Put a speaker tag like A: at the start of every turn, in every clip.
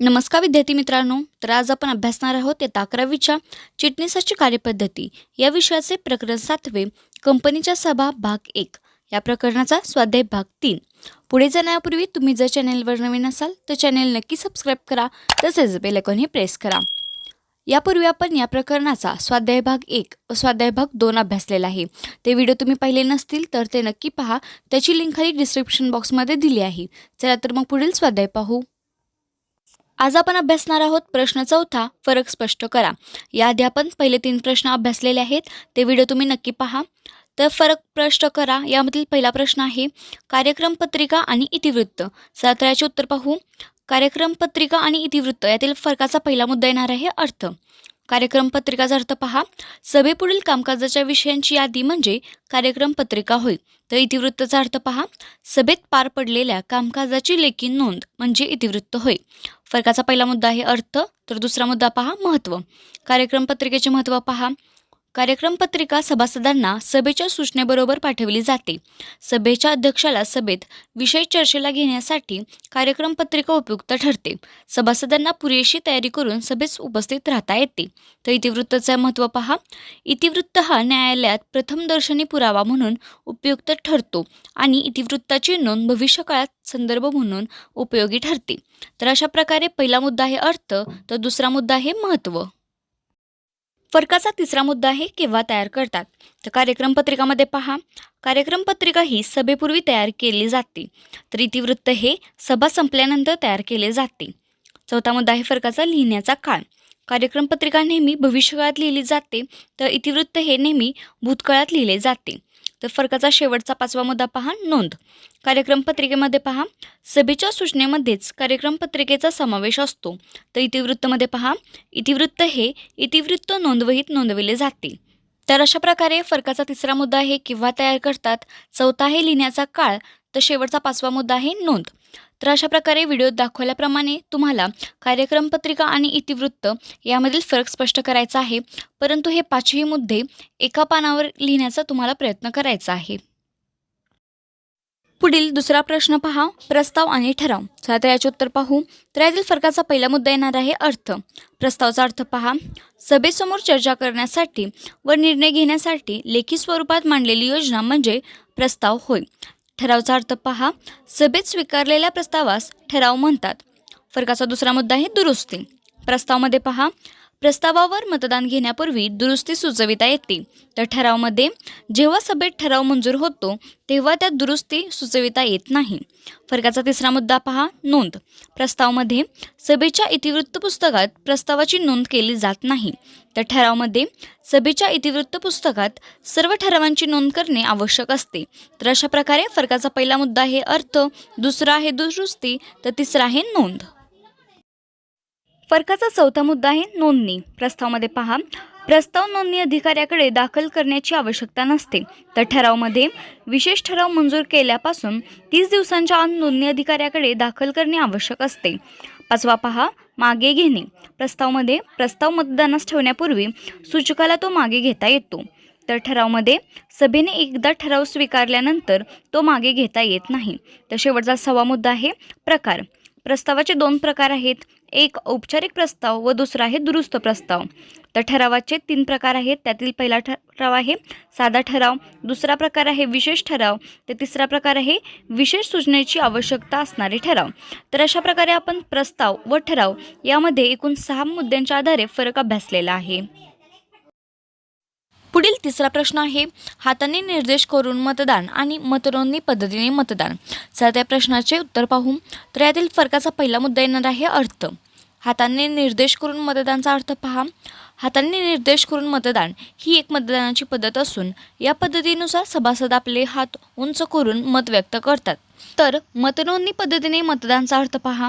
A: नमस्कार विद्यार्थी मित्रांनो तर आज आपण अभ्यासणार आहोत इयत्ता अकरावीच्या चिटणीसाची कार्यपद्धती. या विषयाचे प्रकरण सातवे कंपनीच्या सभा भाग एक. या प्रकरणाचा स्वाध्याय भाग तीन. पुढे जाण्यापूर्वी तुम्ही जर चॅनेलवर नवीन असाल तर चॅनेल नक्की सबस्क्राईब करा तसेच बेलकॉनही प्रेस करा. यापूर्वी आपण या प्रकरणाचा स्वाध्याय भाग एक व स्वाध्याय भाग दोन अभ्यासलेला आहे. ते व्हिडिओ तुम्ही पाहिले नसतील तर ते नक्की पहा. त्याची लिंक खाली डिस्क्रिप्शन बॉक्समध्ये दिली आहे. चला तर मग पुढील स्वाध्याय पाहू. आज आपण अभ्यासणार आहोत प्रश्न चौथा फरक स्पष्ट करा. याआधी आपण पहिले तीन प्रश्न अभ्यासलेले आहेत ते व्हिडिओ तुम्ही नक्की पहा. तर फरक स्पष्ट करा यामधील पहिला प्रश्न आहे कार्यक्रम पत्रिका आणि इतिवृत्त. सत्राचे उत्तर पाहू. कार्यक्रम पत्रिका आणि इतिवृत्त यातील फरकाचा पहिला मुद्दा येणार आहे अर्थ. कार्यक्रम पत्रिकाचा अर्थ पहा. सभेपुढील कामकाजाच्या विषयांची यादी म्हणजे कार्यक्रम पत्रिका होय. तर इतिवृत्तचा अर्थ पहा. सभेत पार पडलेल्या कामकाजाची लेखी नोंद म्हणजे इतिवृत्त होय. फरकाचा पहिला मुद्दा आहे अर्थ तर दुसरा मुद्दा पहा महत्त्व कार्यक्रम पत्रिकेचे महत्त्व पहा. कार्यक्रम पत्रिका सभासदांना सभेच्या सूचनेबरोबर पाठवली जाते. सभेच्या अध्यक्षाला सभेत विषय चर्चेला घेण्यासाठी कार्यक्रम पत्रिका उपयुक्त ठरते. सभासदांना पुरेशी तयारी करून सभेत उपस्थित राहता येते. तर इतिवृत्ताचे महत्त्व पहा. इतिवृत्त हा न्यायालयात प्रथमदर्शनी पुरावा म्हणून उपयुक्त ठरतो आणि इतिवृत्ताची नोंद भविष्यकाळात संदर्भ म्हणून उपयोगी ठरते. तर अशा प्रकारे पहिला मुद्दा आहे अर्थ तर दुसरा मुद्दा आहे महत्त्व. फरकाचा तिसरा मुद्दा आहे केव्हा तयार करतात. तर कार्यक्रम पत्रिकामध्ये पहा. कार्यक्रम पत्रिका ही सभेपूर्वी तयार केली जाते. तर इतिवृत्त हे सभा संपल्यानंतर तयार केले जाते. चौथा मुद्दा आहे फरकाचा लिहिण्याचा काळ. कार्यक्रम पत्रिका नेहमी भविष्यकाळात लिहिली जाते. तर इतिवृत्त हे नेहमी भूतकाळात लिहिले जाते. तर फरकाचा शेवटचा पाचवा मुद्दा पहा नोंद. कार्यक्रम पत्रिकेमध्ये पहा सभेच्या सूचनेमध्येच कार्यक्रम पत्रिकेचा समावेश असतो. तर इतिवृत्तमध्ये पहा इतिवृत्त हे इतिवृत्त नोंदवहीत नोंदविले जाते. तर अशा प्रकारे फरकाचा तिसरा मुद्दा आहे किंवा तयार करतात चौथा आहे लिहिण्याचा काळ. तर शेवटचा पाचवा मुद्दा आहे नोंद. तर अशा प्रकारे व्हिडिओत दाखवल्याप्रमाणे तुम्हाला कार्यक्रम पत्रिका आणि इतिवृत्त यामधील फरक स्पष्ट करायचा आहे. परंतु हे पाचही मुद्दे एका पानावर लिहिण्याचा तुम्हाला प्रयत्न करायचा आहे. पुढील दुसरा प्रश्न पहा. प्रस्ताव आणि ठराव. चला तर याचे उत्तर पाहू. तर यातील फरकाचा पहिला मुद्दा येणार आहे अर्थ. प्रस्तावाचा अर्थ पहा. सभेसमोर चर्चा करण्यासाठी व निर्णय घेण्यासाठी लेखी स्वरूपात मांडलेली योजना म्हणजे प्रस्ताव होय. ठरावचा अर्थ पहा. सभेत स्वीकारलेल्या प्रस्तावास ठराव म्हणतात. फरकाचा दुसरा मुद्दा आहे दुरुस्ती. प्रस्तावामध्ये पहा प्रस्तावावर मतदान घेण्यापूर्वी दुरुस्ती सुचविता येते. तर ठरावमध्ये जेव्हा सभेत ठराव मंजूर होतो तेव्हा त्यात दुरुस्ती सुचविता येत नाही. फरकाचा तिसरा मुद्दा पहा नोंद. प्रस्तावामध्ये सभेच्या इतिवृत्त पुस्तकात प्रस्तावाची नोंद केली जात नाही. तर ठरावमध्ये सभेच्या इतिवृत्त पुस्तकात सर्व ठरावांची नोंद करणे आवश्यक असते. तर अशा प्रकारे फरकाचा पहिला मुद्दा आहे अर्थ दुसरा आहे दुरुस्ती तर तिसरा आहे नोंद. फरकाचा चौथा मुद्दा आहे नोंदणी. प्रस्तावामध्ये पहा प्रस्ताव नोंदणी अधिकाऱ्याकडे दाखल करण्याची आवश्यकता नसते. तर ठरावमध्ये विशेष ठराव मंजूर केल्यापासून तीस दिवसांच्या आत नोंदणी अधिकाऱ्याकडे दाखल करणे आवश्यक असते. पाचवा पहा मागे घेणे. प्रस्तावमध्ये प्रस्ताव मतदानास ठेवण्यापूर्वी सूचकाला तो मागे घेता येतो. तर ठरावमध्ये सभेने एकदा ठराव स्वीकारल्यानंतर तो मागे घेता येत नाही. तर शेवटचा सवा मुद्दा आहे प्रकार. प्रस्तावाचे दोन प्रकार आहेत. एक औपचारिक प्रस्ताव व दुसरा आहे दुरुस्त प्रस्ताव. तर ठरावाचे तीन प्रकार आहेत. त्यातील पहिला ठराव आहे साधा ठराव. दुसरा प्रकार आहे विशेष ठराव. तर तिसरा प्रकार आहे विशेष सूचनेची आवश्यकता असणारे ठराव. तर अशा प्रकारे आपण प्रस्ताव व ठराव यामध्ये एकूण सहा मुद्द्यांच्या आधारे फरक अभ्यासलेला आहे. पुढील तिसरा प्रश्न आहे हाताने निर्देश करून मतदान आणि मतनोंदणी पद्धतीने मतदान. सर त्या प्रश्नाचे उत्तर पाहू. तर यातील फरकाचा पहिला मुद्दा येणार आहे अर्थ. हाताने निर्देश करून मतदानचा अर्थ पहा. हाताने निर्देश करून मतदान ही एक मतदानाची पद्धत असून या पद्धतीनुसार सभासद आपले हात उंच करून मत व्यक्त करतात. तर मतनोंदणी पद्धतीने मतदानचा अर्थ पहा.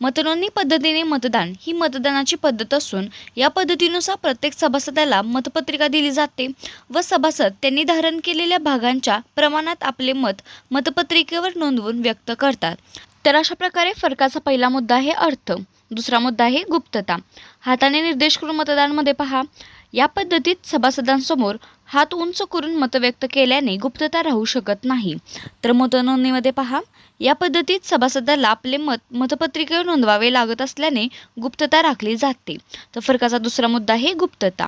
A: मतनोंदणी पद्धतीने मतदान ही मतदानाची पद्धत असून या पद्धतीनुसार प्रत्येक सभासदाला मतपत्रिका दिली जाते व सभासद त्यांनी धारण केलेल्या भागांच्या प्रमाणात आपले मत मतपत्रिकेवर नोंदवून व्यक्त करतात. तर अशा प्रकारे फरकाचा पहिला मुद्दा आहे अर्थ. दुसरा मुद्दा आहे गुप्तता. हाताने निर्देश करून मतदानमध्ये पहा. या पद्धतीत सभासदांसमोर हात उंच करून मत व्यक्त केल्याने गुप्तता राहू शकत नाही. तर मतनोंदणीमध्ये पहा. या पद्धतीत सभासदाला आपले मत मतपत्रिकेवर नोंदवावे लागत असल्याने गुप्तता राखली जाते. तर फरकाचा दुसरा मुद्दा आहे गुप्तता.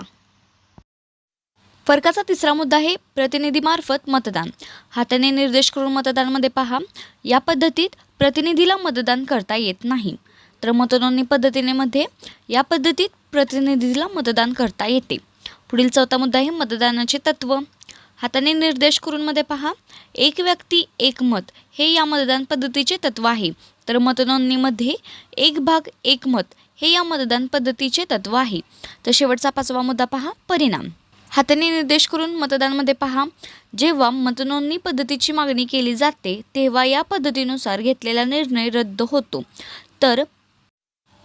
A: फरकाचा तिसरा मुद्दा आहे प्रतिनिधीमार्फत मतदान. हाताने निर्देश करून मतदानमध्ये पहा. या पद्धतीत प्रतिनिधीला मतदान करता येत नाही. तर मतनोंदणी पद्धतीने मध्ये या पद्धतीत प्रतिनिधीला मतदान करता येते. पुढील चौथा मुद्दा आहे मतदानाचे तत्व. हाताने निर्देश करून मध्ये पहा एक व्यक्ती एक मत हे या मतदान पद्धतीचे तत्व आहे. तर मतनोंदणीमध्ये एक भाग एक मत हे या मतदान पद्धतीचे तत्व आहे. तर शेवटचा पाचवा मुद्दा पहा परिणाम. हाताने निर्देश करून मतदानमध्ये पहा जेव्हा मतनोंदणी पद्धतीची मागणी केली जाते तेव्हा या पद्धतीनुसार घेतलेला निर्णय रद्द होतो. तर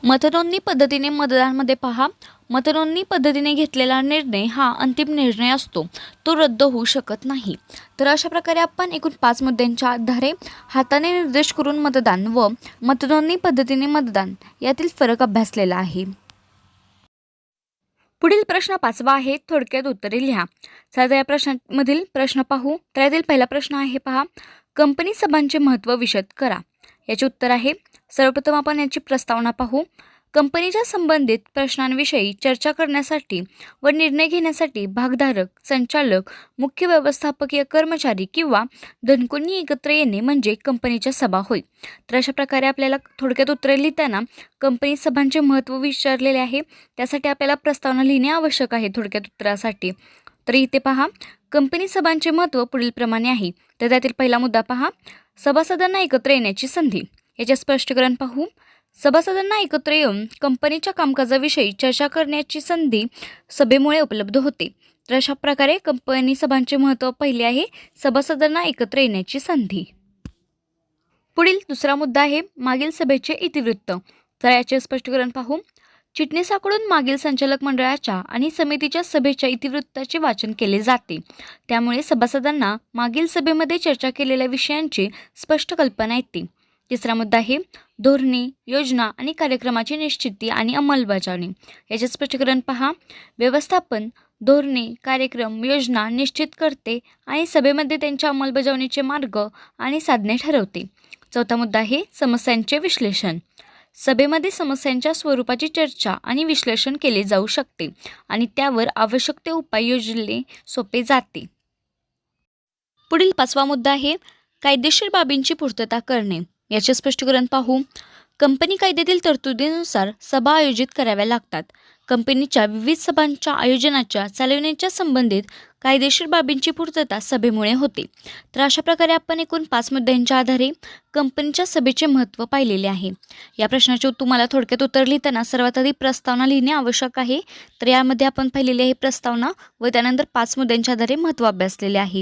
A: मतनोंदणी पद्धतीने मतदानमध्ये पहा मतनोंदणी पद्धतीने घेतलेला निर्णय हा अंतिम निर्णय असतो. तो रद्द होऊ शकत नाही. तर अशा प्रकारे आपण एकूण पाच मुद्द्यांच्या आधारे हाताने निर्देश करून मतदान व मतनोंदणी पद्धतीने मतदान यातील फरक अभ्यासलेला आहे. पुढील प्रश्न पाचवा आहे. थोडक्यात उत्तरे लिहा. साधा या प्रश्नामधील प्रश्न पाहू. तर यातील पहिला प्रश्न आहे पहा. कंपनी सभांचे महत्त्व विशद करा. याचे उत्तर आहे. सर्वप्रथम आपण याची प्रस्तावना पाहू. कंपनीच्या संबंधित प्रश्नांविषयी चर्चा करण्यासाठी व निर्णय घेण्यासाठी भागधारक संचालक मुख्य व्यवस्थापकीय कर्मचारी किंवा धनकोनी एकत्र येणे म्हणजे कंपनीच्या सभा होय. तर अशा प्रकारे आपल्याला थोडक्यात उत्तरे लिहिताना कंपनी सभांचे महत्त्व विचारलेले आहे. त्यासाठी आपल्याला प्रस्तावना लिहिणे आवश्यक आहे थोडक्यात उत्तरासाठी. तर इथे पहा कंपनी सभांचे महत्त्व पुढीलप्रमाणे आहे. तर त्यातील पहिला मुद्दा पहा सभासदांना एकत्र येण्याची संधी. याचे स्पष्टीकरण पाहू. सभासदांना एकत्र येऊन कंपनीच्या कामकाजाविषयी चर्चा करण्याची संधी सभेमुळे उपलब्ध होते. तर अशा प्रकारे कंपनी सभांचे महत्त्व पहिले आहे सभासदांना एकत्र येण्याची संधी. पुढील दुसरा मुद्दा आहे मागील सभेचे इतिवृत्त. तर याचे स्पष्टीकरण पाहू. चिटणीसाकडून मागील संचालक मंडळाच्या आणि समितीच्या सभेच्या इतिवृत्ताचे वाचन केले जाते. त्यामुळे सभासदांना मागील सभेमध्ये चर्चा केलेल्या विषयांची स्पष्ट कल्पना येते. तिसरा मुद्दा आहे धोरणे योजना आणि कार्यक्रमाची निश्चिती आणि अंमलबजावणी. याचे स्पष्टीकरण पहा. व्यवस्थापन धोरणे कार्यक्रम योजना निश्चित करते आणि सभेमध्ये त्यांच्या अंमलबजावणीचे मार्ग आणि साधने ठरवते. चौथा मुद्दा आहे समस्यांचे विश्लेषण. सभेमध्ये समस्यांच्या स्वरूपाची चर्चा आणि विश्लेषण केले जाऊ शकते आणि त्यावर आवश्यक ते उपाय योजले सोपे जाते. पुढील पाचवा मुद्दा आहे कायदेशीर बाबींची पूर्तता करणे. याचे स्पष्टीकरण पाहू. कंपनी कायद्यातील तरतुदीनुसार सभा आयोजित कराव्या लागतात. कंपनीच्या विविध सभांच्या आयोजनाच्या चालवण्याच्या संबंधित कायदेशीर बाबींची पूर्तता सभेमुळे होते. तर अशा प्रकारे आपण एकूण पाच मुद्द्यांच्या आधारे कंपनीच्या सभेचे महत्त्व पाहिलेले आहे. या प्रश्नाचे तुम्हाला थोडक्यात उत्तर लिहिताना सर्वात आधी प्रस्तावना लिहिणे आवश्यक आहे. तर यामध्ये आपण पाहिलेली आहे प्रस्तावना व त्यानंतर पाच मुद्द्यांच्या आधारे महत्त्व अभ्यासलेले आहे.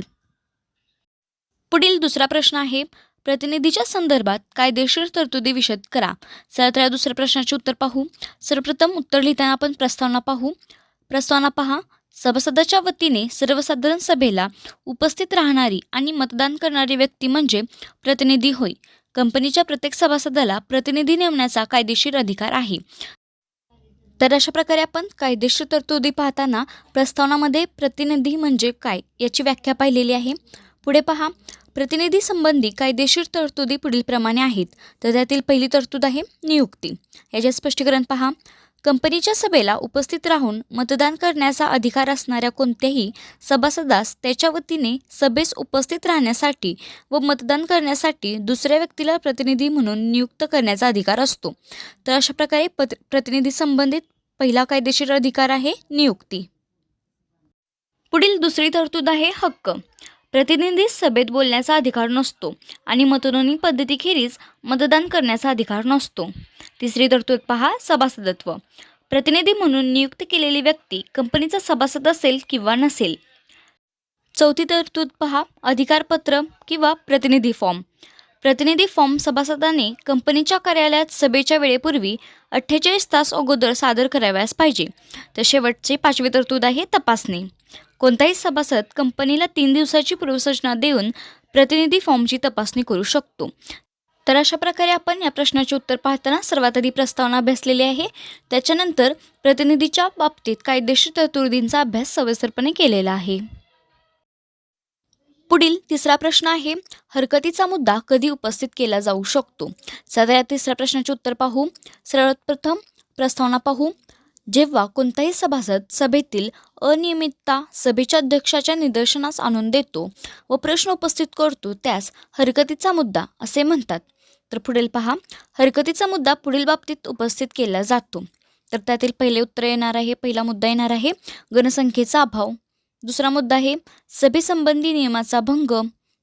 A: पुढील दुसरा प्रश्न आहे प्रतिनिधीच्या संदर्भात कायदेशीर तरतुदी विषद करा. चला तर या दुसऱ्या प्रश्नाचे उत्तर पाहू. सर्वप्रथम उत्तर लिहिताना आपण प्रस्तावना पाहू. प्रस्तावना पहा. सभासदाच्या वतीने सर्वसाधारण सभेला उपस्थित राहणारी आणि मतदान करणारी व्यक्ती म्हणजे प्रतिनिधी होय. कंपनीच्या प्रत्येक सभासदाला प्रतिनिधी नेमण्याचा कायदेशीर अधिकार आहे. तर अशा प्रकारे आपण कायदेशीर तरतुदी पाहताना प्रस्तावनामध्ये प्रतिनिधी म्हणजे काय याची व्याख्या पाहिलेली आहे. पुढे पहा. प्रतिनिधी संबंधी कायदेशीर तरतुदी पुढीलप्रमाणे आहेत. तर त्यातील पहिली तरतूद आहे नियुक्ती. याचे स्पष्टीकरण पहा. कंपनीच्या सभेला उपस्थित राहून मतदान करण्याचा अधिकार असणाऱ्या कोणत्याही सभासदास त्याच्या वतीने सभेस उपस्थित राहण्यासाठी व मतदान करण्यासाठी दुसऱ्या व्यक्तीला प्रतिनिधी म्हणून नियुक्त करण्याचा अधिकार असतो. तर अशा प्रकारे पत प्रतिनिधी संबंधित पहिला कायदेशीर अधिकार आहे नियुक्ती. पुढील दुसरी तरतूद आहे हक्क. प्रतिनिधी सभेत बोलण्याचा अधिकार नसतो आणि मतनोंदणी पद्धतीखेरीज मतदान करण्याचा अधिकार नसतो. तिसरी तरतूद पहा सभासदत्व. प्रतिनिधी म्हणून नियुक्त केलेली व्यक्ती कंपनीचा सभासद असेल किंवा नसेल. चौथी तरतूद पहा अधिकारपत्र किंवा प्रतिनिधी फॉर्म. प्रतिनिधी फॉर्म सभासदाने कंपनीच्या कार्यालयात सभेच्या वेळेपूर्वी अठ्ठेचाळीस तास अगोदर सादर कराव्यास पाहिजे. तर शेवटचे पाचवी तरतूद आहे तपासणी. कोणताही सभासद कंपनीला तीन दिवसाची पूर्वसूचना देऊन प्रतिनिधी फॉर्मची तपासणी करू शकतो. तर अशा प्रकारे आपण या प्रश्नाचे उत्तर पाहताना सर्वात आधी प्रस्तावना अभ्यासलेली आहे. त्याच्यानंतर प्रतिनिधीच्या बाबतीत कायदेशीर तरतुदींचा अभ्यास सविस्तरपणे केलेला आहे. पुढील तिसरा प्रश्न आहे हरकतीचा मुद्दा कधी उपस्थित केला जाऊ शकतो? सध्या या तिसऱ्या प्रश्नाचे उत्तर पाहू. सर्वात प्रथम प्रस्तावना पाहू. जेव्हा कोणताही सभासद सभेतील अनियमितता सभेच्या अध्यक्षाच्या निदर्शनास आणून देतो व प्रश्न उपस्थित करतो त्यास हरकतीचा मुद्दा असे म्हणतात. तर पुढील पहा. हरकतीचा मुद्दा पुढील बाबतीत उपस्थित केला जातो. तर त्यातील पहिले उत्तर येणार आहे पहिला मुद्दा येणार आहे गणसंख्येचा अभाव. दुसरा मुद्दा आहे सभेसंबंधी नियमाचा भंग.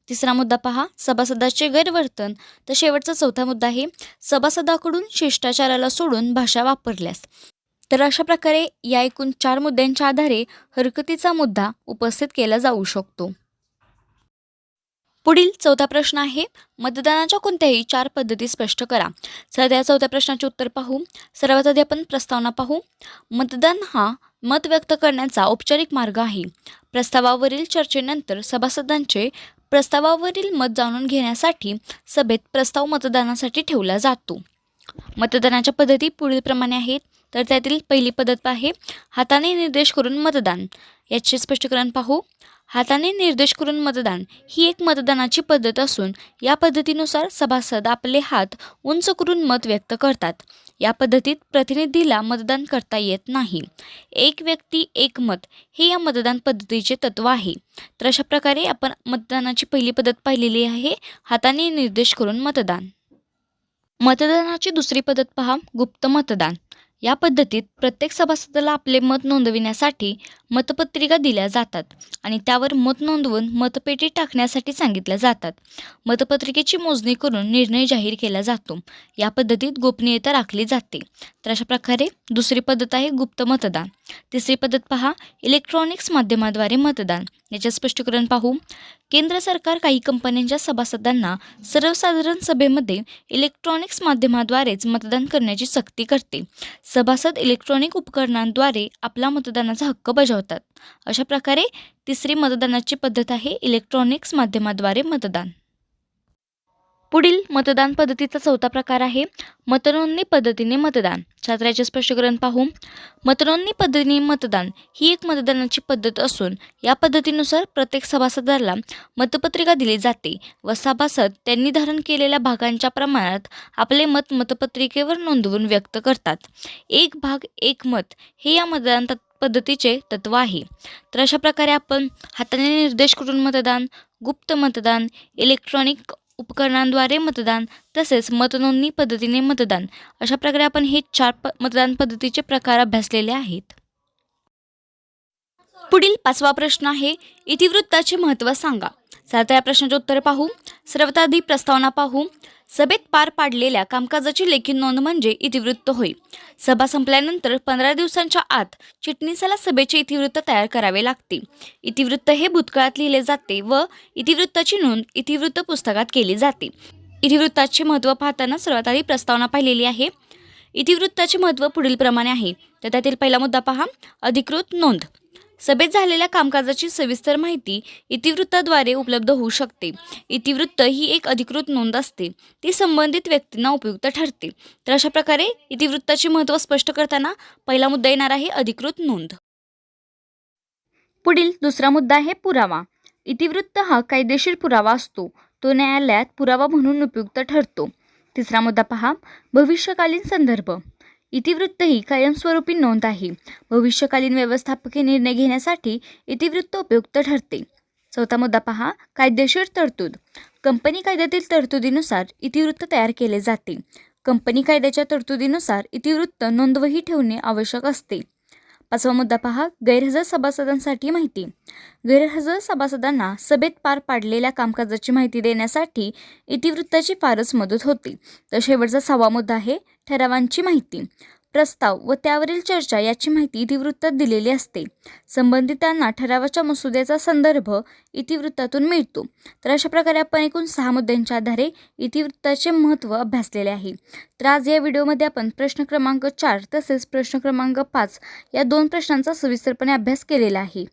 A: तिसरा मुद्दा पहा सभासदाचे गैरवर्तन. तर शेवटचा चौथा मुद्दा आहे सभासदाकडून शिष्टाचाराला सोडून भाषा वापरल्यास. तर अशा प्रकारे या एकूण चार मुद्द्यांच्या आधारे हरकतीचा मुद्दा उपस्थित केला जाऊ शकतो. पुढील चौथा प्रश्न आहे मतदानाच्या कोणत्याही चार पद्धती स्पष्ट करा. सध्या चौथ्या प्रश्नाचे उत्तर पाहू. सर्वात आधी आपण प्रस्तावना पाहू. मतदान हा मत व्यक्त करण्याचा औपचारिक मार्ग आहे. प्रस्तावावरील चर्चेनंतर सभासदांचे प्रस्तावावरील मत जाणून घेण्यासाठी सभेत प्रस्ताव मतदानासाठी ठेवला जातो. मतदानाच्या पद्धती पुढीलप्रमाणे आहेत. तर त्यातील पहिली पद्धत आहे हाताने निर्देश करून मतदान. याचे स्पष्टीकरण पाहू. हाताने निर्देश करून मतदान ही एक मतदानाची पद्धत असून या पद्धतीनुसार सभासद आपले हात उंच करून मत व्यक्त करतात. या पद्धतीत प्रतिनिधीला मतदान करता येत नाही. एक व्यक्ती एक मत हे या मतदान पद्धतीचे तत्व आहे. तर अशा प्रकारे आपण मतदानाची पहिली पद्धत पाहिलेली आहे हाताने निर्देश करून मतदान. मतदानाची दुसरी पद्धत पहा गुप्त मतदान. या पद्धतीत प्रत्येक सभासदाला आपले मत नोंदविण्यासाठी मतपत्रिका दिल्या जातात आणि त्यावर मत नोंदवून मतपेटी टाकण्यासाठी सांगितल्या जातात. मतपत्रिकेची मोजणी करून निर्णय जाहीर केला जातो. या पद्धतीत गोपनीयता राखली जाते. तर अशा प्रकारे दुसरी पद्धत आहे गुप्त मतदान. तिसरी पद्धत पहा इलेक्ट्रॉनिक्स माध्यमाद्वारे मतदान. याचे स्पष्टीकरण पाहू. केंद्र सरकार काही कंपन्यांच्या सभासदांना सर्वसाधारण सभेमध्ये इलेक्ट्रॉनिक्स माध्यमाद्वारेच मतदान करण्याची सक्ती करते. सभासद इलेक्ट्रॉनिक उपकरणांद्वारे आपला मतदानाचा हक्क बजावतात. अशा प्रकारे तिसरी मतदानाची पद्धत आहे इलेक्ट्रॉनिक्स माध्यमाद्वारे मतदान. पुढील मतदान पद्धतीचा चौथा प्रकार आहे मतनोंदणी पद्धतीने मतदान. छात्राचे स्पष्टीकरण पाहू. मतनोंदणी पद्धतीने मतदान ही एक मतदानाची पद्धत असून या पद्धतीनुसार प्रत्येक सभासदाला मतपत्रिका दिली जाते व सभासद त्यांनी धारण केलेल्या भागांच्या प्रमाणात आपले मत मतपत्रिकेवर नोंदवून व्यक्त करतात. एक भाग एक मत हे या मतदान पद्धतीचे तत्व आहे. तर अशा प्रकारे आपण हाताने निर्देश करून मतदान गुप्त मतदान इलेक्ट्रॉनिक उपकरणांद्वारे मतदान तसेच मतनोंदणी पद्धतीने मतदान. अशा प्रकारे आपण हे चार प मतदान पद्धतीचे प्रकार अभ्यासलेले आहेत. पुढील पाचवा प्रश्न आहे इतिवृत्ताचे महत्त्व सांगा. सात या प्रश्नाचे उत्तर पाहू. सर्वात आधी प्रस्तावना पाहू. सभेत पार पाडलेल्या कामकाजाची लेखी नोंद म्हणजे इतिवृत्त होय. सभा संपल्यानंतर पंधरा दिवसांच्या आत चिटणीसाला सभेचे इतिवृत्त तयार करावे लागते. इतिवृत्त हे भूतकाळात लिहिले जाते व इतिवृत्ताची नोंद इतिवृत्त पुस्तकात केली जाते. इतिवृत्ताचे महत्त्व पाहताना सर्वात आधी प्रस्तावना पाहिलेली आहे. इतिवृत्ताचे महत्त्व पुढीलप्रमाणे आहे. तर त्यातील पहिला मुद्दा पहा. अधिकृत नोंद. सभेत झालेल्या कामकाजाची सविस्तर माहिती इतिवृत्ताद्वारे उपलब्ध होऊ शकते. इतिवृत्त ही एक अधिकृत नोंद असते. ती संबंधित व्यक्तींना उपयुक्त ठरते. तर अशा प्रकारे इतिवृत्ताचे महत्त्व स्पष्ट करताना पहिला मुद्दा येणार आहे अधिकृत नोंद. पुढील दुसरा मुद्दा आहे पुरावा. इतिवृत्त हा कायदेशीर पुरावा असतो. तो न्यायालयात पुरावा म्हणून उपयुक्त ठरतो. तिसरा मुद्दा पहा. भविष्यकालीन संदर्भ. इतिवृत्त ही कायमस्वरूपी नोंद आहे. भविष्यकालीन व्यवस्थापकीय निर्णय घेण्यासाठी इतिवृत्त उपयुक्त ठरते. चौथा मुद्दा पहा कायदेशीर तरतूद. कंपनी कायद्यातील तरतुदीनुसार इतिवृत्त तयार केले जाते. कंपनी कायद्याच्या तरतुदीनुसार इतिवृत्त नोंदवही ठेवणे आवश्यक असते. पाचवा मुद्दा पहा. गैरहजर सभासदांसाठी माहिती. गैरहजर सभासदांना सभेत पार पाडलेल्या कामकाजाची माहिती देण्यासाठी इतिवृत्ताची फारच मदत होते. तर शेवटचा सहावा मुद्दा आहे. ठरावांची माहिती. प्रस्ताव व त्यावरील चर्चा याची माहिती इतिवृत्तात दिलेली असते. संबंधितांना ठरावाच्या मसुद्याचा संदर्भ इतिवृत्तातून मिळतो. तर अशा प्रकारे आपण एकूण सहा मुद्द्यांच्या आधारे इतिवृत्ताचे महत्त्व अभ्यासलेले आहे. तर आज या व्हिडिओमध्ये आपण प्रश्न क्रमांक चार तसेच प्रश्न क्रमांक पाच या दोन प्रश्नांचा सविस्तरपणे अभ्यास केलेला आहे.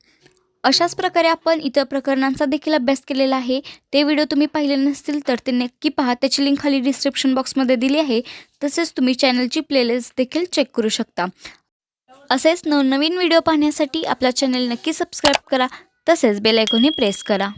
A: अशाच प्रकारे आपण इतर प्रकरणांचा देखील अभ्यास केलेला आहे. ते व्हिडिओ तुम्ही पाहिले नसतील तर ते नक्की पहा. त्याची लिंक खाली डिस्क्रिप्शन बॉक्समध्ये दिली आहे. तसेच तुम्ही चॅनलची प्लेलिस्ट देखील चेक करू शकता. असेच नवनवीन व्हिडिओ पाहण्यासाठी आपला चॅनल नक्की सबस्क्राईब करा. तसेच बेलायकोनही प्रेस करा.